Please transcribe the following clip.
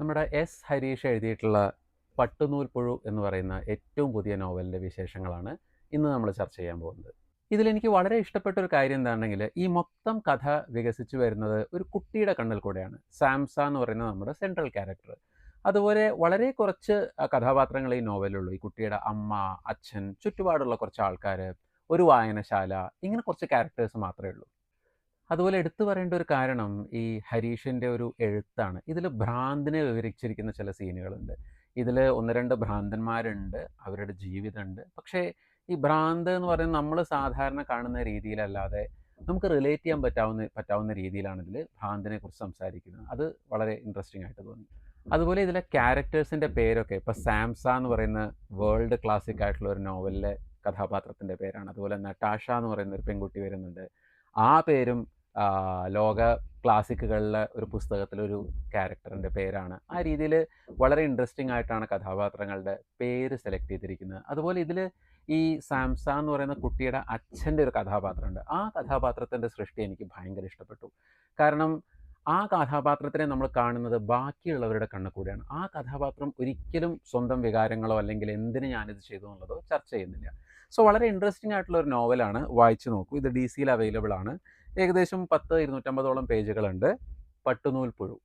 നമ്മുടെ എസ് ഹരീഷ് എഴുതിയിട്ടുള്ള പട്ടുനൂൽ പുഴു എന്ന് പറയുന്ന ഏറ്റവും പുതിയ നോവലിന്റെ വിശേഷങ്ങളാണ് ഇന്ന് നമ്മൾ ചർച്ച ചെയ്യാൻ പോകുന്നത്. ഇതിലെനിക്ക് വളരെ ഇഷ്ടപ്പെട്ട ഒരു കാര്യം എന്താണെങ്കിൽ ഈ മൊത്തം കഥ വികസിച്ചു വരുന്നത് ഒരു കുട്ടിയുടെ കണ്ണിൽ കൂടെയാണ്. സാംസ എന്ന് പറയുന്ന നമ്മുടെ സെൻട്രൽ ക്യാരക്ടർ അതുപോലെ വളരെ കുറച്ച് കഥാപാത്രങ്ങൾ ഈ നോവലുള്ളൂ ഈ കുട്ടിയുടെ അമ്മ അച്ഛൻ ചുറ്റുപാടുള്ള കുറച്ച് ആൾക്കാർ ഒരു വായനശാല ഇങ്ങനെ കുറച്ച് ക്യാരക്ടേഴ്സ് മാത്രമേ ഉള്ളൂ. അതുപോലെ എടുത്തു പറയേണ്ട ഒരു കാരണം ഈ ഹരീഷിന്റെ ഒരു എഴുത്താണ്. ഇതിൽ ഭ്രാന്തിനെ വിവരിച്ചിരിക്കുന്ന ചില സീനുകളുണ്ട്. ഇതിൽ ഒന്ന് രണ്ട് ഭ്രാന്തന്മാരുണ്ട് അവരുടെ ജീവിതമുണ്ട്. പക്ഷേ ഈ ഭ്രാന്ത് എന്ന് പറയുന്നത് നമ്മൾ സാധാരണ കാണുന്ന രീതിയിലല്ലാതെ നമുക്ക് റിലേറ്റ് ചെയ്യാൻ പറ്റാവുന്ന പറ്റാവുന്ന രീതിയിലാണ് ഇതിൽ ഭ്രാന്തിനെ കുറിച്ച് സംസാരിക്കുന്നത്. അത് വളരെ ഇൻട്രസ്റ്റിംഗ് ആയിട്ട് തോന്നി. അതുപോലെ ഇതിലെ ക്യാരക്ടേഴ്സിന്റെ പേരൊക്കെ ഇപ്പോൾ സാംസ എന്ന് പറയുന്ന വേൾഡ് ക്ലാസിക് ആയിട്ടുള്ള ഒരു നോവലിലെ കഥാപാത്രത്തിന്റെ പേരാണ്. അതുപോലെ നട്ടാഷ എന്ന് പറയുന്ന ഒരു പെൺകുട്ടി വരുന്നുണ്ട്. ആ പേരും ലോക ക്ലാസിക്കുകളിലെ ഒരു പുസ്തകത്തിലൊരു ക്യാരക്ടറിന്റെ പേരാണ്. ആ രീതിയിൽ വളരെ ഇൻട്രസ്റ്റിംഗ് ആയിട്ടാണ് കഥാപാത്രങ്ങളുടെ പേര് സെലക്ട് ചെയ്തിരിക്കുന്നത്. അതുപോലെ ഇതിൽ ഈ സാംസ എന്ന് പറയുന്ന കുട്ടിയുടെ അച്ഛന്റെ ഒരു കഥാപാത്രമുണ്ട്. ആ കഥാപാത്രത്തിന്റെ സൃഷ്ടി എനിക്ക് ഭയങ്കര ഇഷ്ടപ്പെട്ടു. കാരണം ആ കഥാപാത്രത്തിനെ നമ്മൾ കാണുന്നത് ബാക്കിയുള്ളവരുടെ കണ്ണുകൂടിയാണ് കൂടെയാണ്. ആ കഥാപാത്രം ഒരിക്കലും സ്വന്തം വികാരങ്ങളോ അല്ലെങ്കിൽ എന്തിന് ഞാനിത് ചെയ്തു എന്നുള്ളതോ ചർച്ച ചെയ്യുന്നില്ല. സോ വളരെ ഇൻട്രസ്റ്റിംഗ് ആയിട്ടുള്ള ഒരു നോവലാണ് വായിച്ചു നോക്കൂ. ഇത് ഡി സിയിൽ അവൈലബിൾ ആണ്. ഏകദേശം പത്ത് ഇരുന്നൂറ്റമ്പതോളം പേജുകളുണ്ട്. പട്ടുനൂൽ പുഴു